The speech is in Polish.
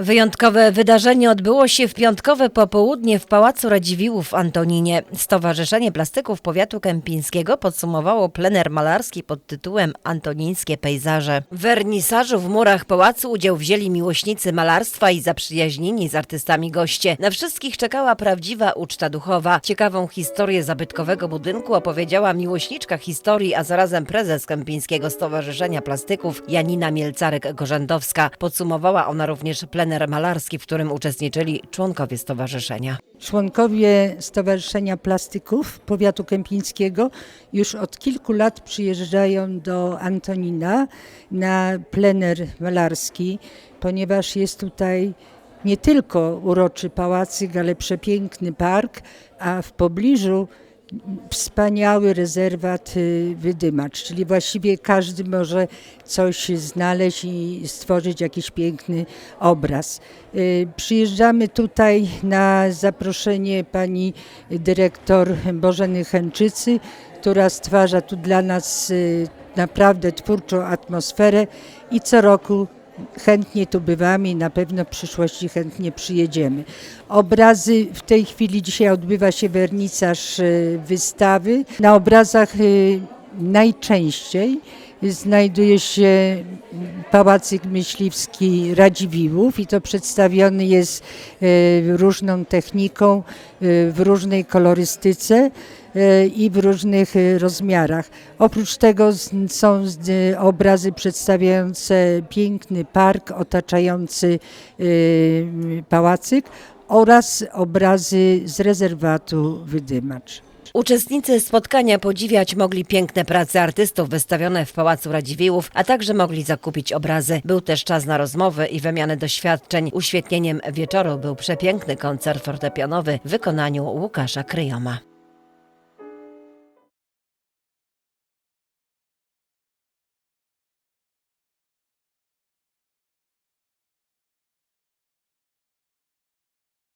Wyjątkowe wydarzenie odbyło się w piątkowe popołudnie w Pałacu Radziwiłłów w Antoninie. Stowarzyszenie Plastyków Powiatu Kępińskiego podsumowało plener malarski pod tytułem Antonińskie pejzaże. W wernisażu w murach pałacu udział wzięli miłośnicy malarstwa i zaprzyjaźnieni z artystami goście. Na wszystkich czekała prawdziwa uczta duchowa. Ciekawą historię zabytkowego budynku opowiedziała miłośniczka historii, a zarazem prezes Kępińskiego Stowarzyszenia Plastyków Janina Mielcarek-Gorzędowska. Podsumowała ona również plener malarski, w którym uczestniczyli członkowie stowarzyszenia. Członkowie Stowarzyszenia Plastyków Powiatu Kępińskiego już od kilku lat przyjeżdżają do Antonina na plener malarski, ponieważ jest tutaj nie tylko uroczy pałacyk, ale przepiękny park, a w pobliżu wspaniały rezerwat y, wydymacz, czyli właściwie każdy może coś znaleźć i stworzyć jakiś piękny obraz. Y, Przyjeżdżamy tutaj na zaproszenie pani dyrektor Bożeny Chęczycy, która stwarza tu dla nas y, naprawdę twórczą atmosferę i co roku chętnie tu bywamy i na pewno w przyszłości chętnie przyjedziemy. Obrazy, w tej chwili dzisiaj odbywa się wernisaż y, wystawy. Na obrazach y, najczęściej znajduje się Pałacyk Myśliwski Radziwiłłów i to przedstawiony jest y, różną techniką, y, w różnej kolorystyce y, i w różnych rozmiarach. Oprócz tego są obrazy przedstawiające piękny park otaczający pałacyk oraz obrazy z rezerwatu Wydymacz. Uczestnicy spotkania podziwiać mogli piękne prace artystów wystawione w Pałacu Radziwiłłów, a także mogli zakupić obrazy. Był też czas na rozmowy i wymianę doświadczeń. Uświetnieniem wieczoru był przepiękny koncert fortepianowy w wykonaniu Łukasza Kryjoma.